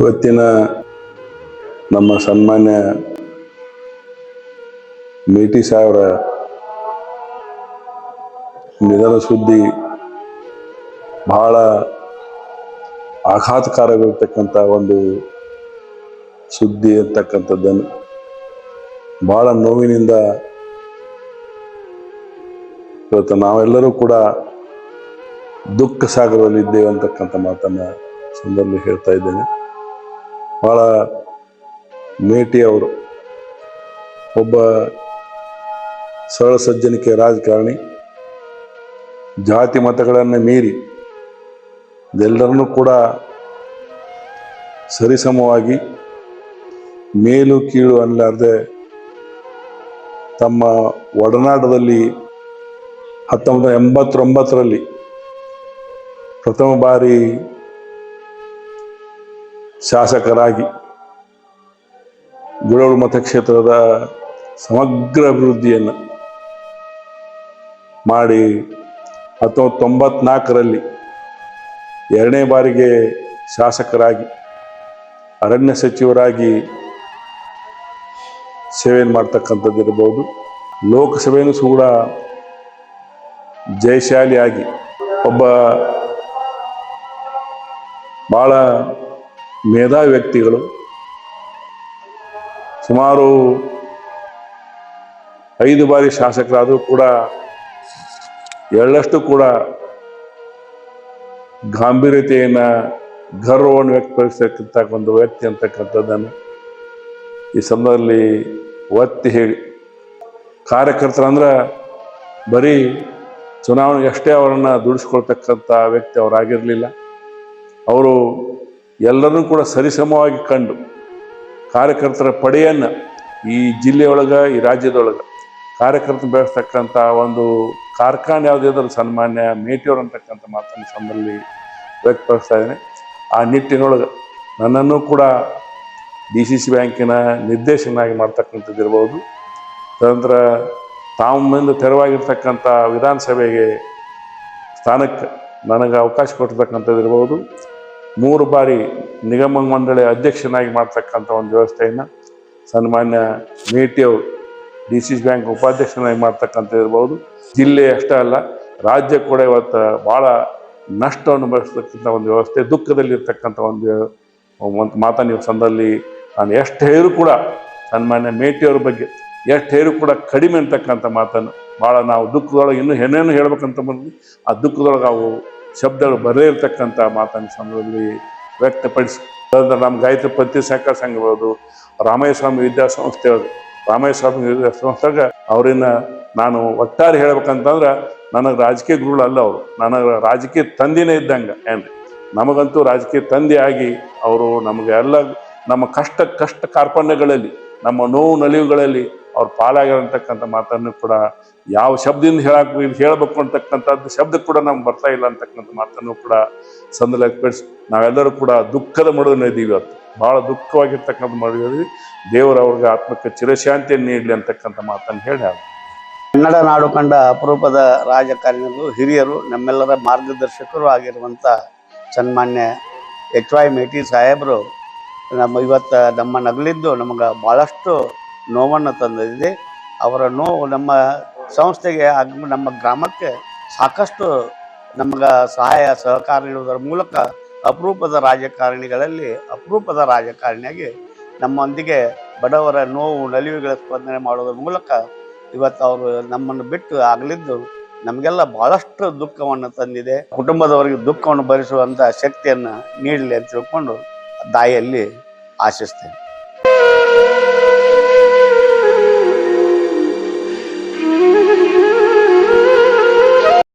ಇವತ್ತಿನ ನಮ್ಮ ಸನ್ಮಾನ್ಯ ಮೇಟಿ ಸಾಹೇಬರ ನಿಧನ ಸುದ್ದಿ ಬಹಳ ಆಘಾತಕಾರವಾಗಿರ್ತಕ್ಕಂಥ ಒಂದು ಸುದ್ದಿ ಅಂತಕ್ಕಂಥದ್ದನ್ನು ಬಹಳ ನೋವಿನಿಂದ ಇವತ್ತು ನಾವೆಲ್ಲರೂ ಕೂಡ ದುಃಖ ಸಾಗರದಲ್ಲಿ ಇದ್ದೇವೆ ಅಂತಕ್ಕಂಥ ಮಾತನ್ನು ಸಂದರ್ಭದಲ್ಲಿ ಹೇಳ್ತಾ ಇದ್ದೇನೆ. ಬಹಳ ಮೇಟಿ ಅವರು ಒಬ್ಬ ಸರಳ ಸಜ್ಜನಿಕೆ ರಾಜಕಾರಣಿ. ಜಾತಿ ಮತಗಳನ್ನು ಮೀರಿ ಎಲ್ಲರನ್ನೂ ಕೂಡ ಸರಿಸಮವಾಗಿ ಮೇಲು ಕೀಳು ಅನ್ನಲಾರದೆ ತಮ್ಮ ಒಡನಾಟದಲ್ಲಿ ಹತ್ತೊಂಬತ್ತು ಎಂಬತ್ತೊಂಬತ್ತರಲ್ಲಿ ಪ್ರಥಮ ಬಾರಿ ಶಾಸಕರಾಗಿ ಗುಳೂರು ಮತಕ್ಷೇತ್ರದ ಸಮಗ್ರ ಅಭಿವೃದ್ಧಿಯನ್ನು ಮಾಡಿ ಹತ್ತೊಂಬತ್ತು ತೊಂಬತ್ನಾಲ್ಕರಲ್ಲಿ ಎರಡನೇ ಬಾರಿಗೆ ಶಾಸಕರಾಗಿ, ಅರಣ್ಯ ಸಚಿವರಾಗಿ ಸೇವೆಯನ್ನು ಮಾಡ್ತಕ್ಕಂಥದ್ದು ಇರ್ಬೋದು. ಲೋಕಸಭೆಯೂ ಕೂಡ ಜಯಶಾಲಿಯಾಗಿ ಒಬ್ಬ ಭಾಳ ಮೇಧಾವಿ ವ್ಯಕ್ತಿಗಳು ಸುಮಾರು ಐದು ಬಾರಿ ಶಾಸಕರಾದರೂ ಕೂಡ ಎಳ್ಳಷ್ಟು ಕೂಡ ಗಾಂಭೀರ್ಯತೆಯನ್ನು, ಗೌರವವನ್ನು ವ್ಯಕ್ತಪಡಿಸತಕ್ಕಂಥ ಒಂದು ವ್ಯಕ್ತಿ ಅಂತಕ್ಕಂಥದ್ದನ್ನು ಈ ಸಂದರ್ಭದಲ್ಲಿ ಒತ್ತಿ ಹೇಳಿ ಕಾರ್ಯಕರ್ತರಂದ್ರೆ ಬರೀ ಚುನಾವಣೆ ಅಷ್ಟೇ ಅವರನ್ನು ದುಡಿಸ್ಕೊಳ್ತಕ್ಕಂಥ ವ್ಯಕ್ತಿ ಅವರಾಗಿರಲಿಲ್ಲ. ಅವರು ಎಲ್ಲರನ್ನೂ ಕೂಡ ಸರಿಸಮವಾಗಿ ಕಂಡು ಕಾರ್ಯಕರ್ತರ ಪಡೆಯನ್ನು ಈ ಜಿಲ್ಲೆಯೊಳಗೆ, ಈ ರಾಜ್ಯದೊಳಗೆ ಕಾರ್ಯಕರ್ತರು ಬೆಳೆಸ್ತಕ್ಕಂಥ ಒಂದು ಕಾರ್ಖಾನೆ ಯಾವುದಾದ್ರೂ ಸನ್ಮಾನ್ಯ ಮೇಟಿಯವರು ಅಂತಕ್ಕಂಥ ಮಾತನ್ನು ಸಂದರ್ಭದಲ್ಲಿ ವ್ಯಕ್ತಪಡಿಸ್ತಾ ಇದ್ದೇನೆ. ಆ ನಿಟ್ಟಿನೊಳಗೆ ನನ್ನನ್ನು ಕೂಡ ಡಿ ಸಿ ಸಿ ಬ್ಯಾಂಕಿನ ನಿರ್ದೇಶನಾಗಿ ಮಾಡ್ತಕ್ಕಂಥದ್ದು ಇರ್ಬೋದು. ತದನಂತರ ತಾವು ಮುಂದೆ ತೆರವಾಗಿರ್ತಕ್ಕಂಥ ವಿಧಾನಸಭೆಗೆ ಸ್ಥಾನಕ್ಕೆ ನನಗೆ ಅವಕಾಶ ಕೊಟ್ಟಿರ್ತಕ್ಕಂಥದ್ದು ಇರ್ಬೋದು. ಮೂರು ಬಾರಿ ನಿಗಮ ಮಂಡಳಿ ಅಧ್ಯಕ್ಷನಾಗಿ ಮಾಡ್ತಕ್ಕಂಥ ಒಂದು ವ್ಯವಸ್ಥೆಯನ್ನು ಸನ್ಮಾನ್ಯ ಅವರು ಡಿ ಸಿ ಬ್ಯಾಂಕ್ ಉಪಾಧ್ಯಕ್ಷನಾಗಿ ಮಾಡ್ತಕ್ಕಂಥ ಇರ್ಬೋದು. ಜಿಲ್ಲೆ ಅಷ್ಟೇ ಅಲ್ಲ, ರಾಜ್ಯ ಕೂಡ ಇವತ್ತು ಭಾಳ ನಷ್ಟವನ್ನು ಭರಿಸ್ತಕ್ಕಂಥ ಒಂದು ವ್ಯವಸ್ಥೆ, ದುಃಖದಲ್ಲಿರ್ತಕ್ಕಂಥ ಒಂದು ಒಂದು ಮಾತನ್ನ ಸಂದರ್ಭದಲ್ಲಿ ನಾನು ಎಷ್ಟು ಹೇಳಿದ್ರು ಕೂಡ ಸನ್ಮಾನ್ಯ ಮೇಟಿಯವ್ರ ಬಗ್ಗೆ ಎಷ್ಟು ಹೇಳಿದ್ರು ಕೂಡ ಕಡಿಮೆ ಅಂತಕ್ಕಂಥ ಮಾತನ್ನು ಭಾಳ ನಾವು ದುಃಖದೊಳಗೆ ಇನ್ನೂ ಏನೇನು ಹೇಳ್ಬೇಕಂತ ಬಂದ್ವಿ. ಆ ದುಃಖದೊಳಗೆ ಅವು ಶಬ್ದಗಳು ಬರದೇ ಇರತಕ್ಕಂಥ ಮಾತನ್ನು ಸಂದರ್ಭದಲ್ಲಿ ವ್ಯಕ್ತಪಡಿಸಿ. ನಮ್ಮ ಗಾಯತ್ರಿ ಪಂಥಿ ಸಹಕಾರ ಸಂಘ ಇರ್ಬೋದು ರಾಮಯ್ಯ ಸ್ವಾಮಿ ವಿದ್ಯಾಸಂಸ್ಥೆ ರಾಮಯ್ಯ ಸ್ವಾಮಿ ವಿದ್ಯಾಸಂಸ್ಥೆಗೆ ಅವರನ್ನ ನಾನು ಒಟ್ಟಾರೆ ಹೇಳ್ಬೇಕಂತಂದ್ರೆ ನನಗೆ ರಾಜಕೀಯ ಗುರುಗಳು ಅಲ್ಲ ಅವರು. ನನಗೆ ರಾಜಕೀಯ ತಂದೆನೇ ಇದ್ದಂಗೆ ಏನ್ರಿ? ನಮಗಂತೂ ರಾಜಕೀಯ ತಂದೆ ಆಗಿ ಅವರು ನಮಗೆ ಎಲ್ಲ ನಮ್ಮ ಕಷ್ಟ ಕಷ್ಟ ಕಾರ್ಪಣ್ಯಗಳಲ್ಲಿ, ನಮ್ಮ ನೋವು, ನಲಿವುಗಳಲ್ಲಿ ಅವ್ರು ಪಾಲಾಗಿರತಕ್ಕಂಥ ಮಾತನ್ನು ಕೂಡ ಯಾವ ಶಬ್ದದಿಂದ ಹೇಳಕ್ ಹೇಳಬೇಕು ಅಂತಕ್ಕಂಥದ್ದು ಶಬ್ದ ಕೂಡ ನಮ್ಗೆ ಬರ್ತಾ ಇಲ್ಲ ಅಂತಕ್ಕಂಥ ಮಾತನ್ನು ಕೂಡ ಸಂದರ್ಭ ವ್ಯಕ್ತಪಡಿಸಿ ನಾವೆಲ್ಲರೂ ಕೂಡ ದುಃಖದ ಮಡುವಿನ ಇದ್ದೀವಿ ಇವತ್ತು. ಭಾಳ ದುಃಖವಾಗಿರ್ತಕ್ಕಂಥ ಮಡುವಿದ್ದೀವಿ ದೇವರು ಅವ್ರಿಗೆ ಆತ್ಮಕ್ಕೆ ಚಿರಶಾಂತಿಯನ್ನು ನೀಡಲಿ ಅಂತಕ್ಕಂಥ ಮಾತನ್ನು ಹೇಳಿ. ಕನ್ನಡ ನಾಡು ಕಂಡ ಅಪರೂಪದ ರಾಜಕಾರಣಿಗಳು, ಹಿರಿಯರು, ನಮ್ಮೆಲ್ಲರ ಮಾರ್ಗದರ್ಶಕರು ಆಗಿರುವಂಥ ಸನ್ಮಾನ್ಯ ಎಚ್ ವೈ ಮೇಟಿ ಸಾಹೇಬರು, ನಮ್ಮ ಇವತ್ತು ನಮ್ಮ ನಗಲಿದ್ದು ನಮಗೆ ಭಾಳಷ್ಟು ನೋವನ್ನು ತಂದಿದೆ. ಅವರ ನೋವು ನಮ್ಮ ಸಂಸ್ಥೆಗೆ ನಮ್ಮ ಗ್ರಾಮಕ್ಕೆ ಸಾಕಷ್ಟು ನಮಗೆ ಸಹಾಯ ಸಹಕಾರ ನೀಡುವುದರ ಮೂಲಕ ಅಪರೂಪದ ರಾಜಕಾರಣಿಗಳಲ್ಲಿ ಅಪರೂಪದ ರಾಜಕಾರಣಿಯಾಗಿ ನಮ್ಮೊಂದಿಗೆ ಬಡವರ ನೋವು, ನಲಿವುಗಳ ಸ್ಪಂದನೆ ಮಾಡೋದ್ರ ಮೂಲಕ ಇವತ್ತು ಅವರು ನಮ್ಮನ್ನು ಬಿಟ್ಟು ಆಗಲಿದ್ದು ನಮಗೆಲ್ಲ ಬಹಳಷ್ಟು ದುಃಖವನ್ನು ತಂದಿದೆ. ಕುಟುಂಬದವರಿಗೆ ದುಃಖವನ್ನು ಭರಿಸುವಂಥ ಶಕ್ತಿಯನ್ನು ನೀಡಲಿ ಅಂತ ತಿಳ್ಕೊಂಡು ದಾಯಿಯಲ್ಲಿ ಆಶಿಸ್ತೇನೆ.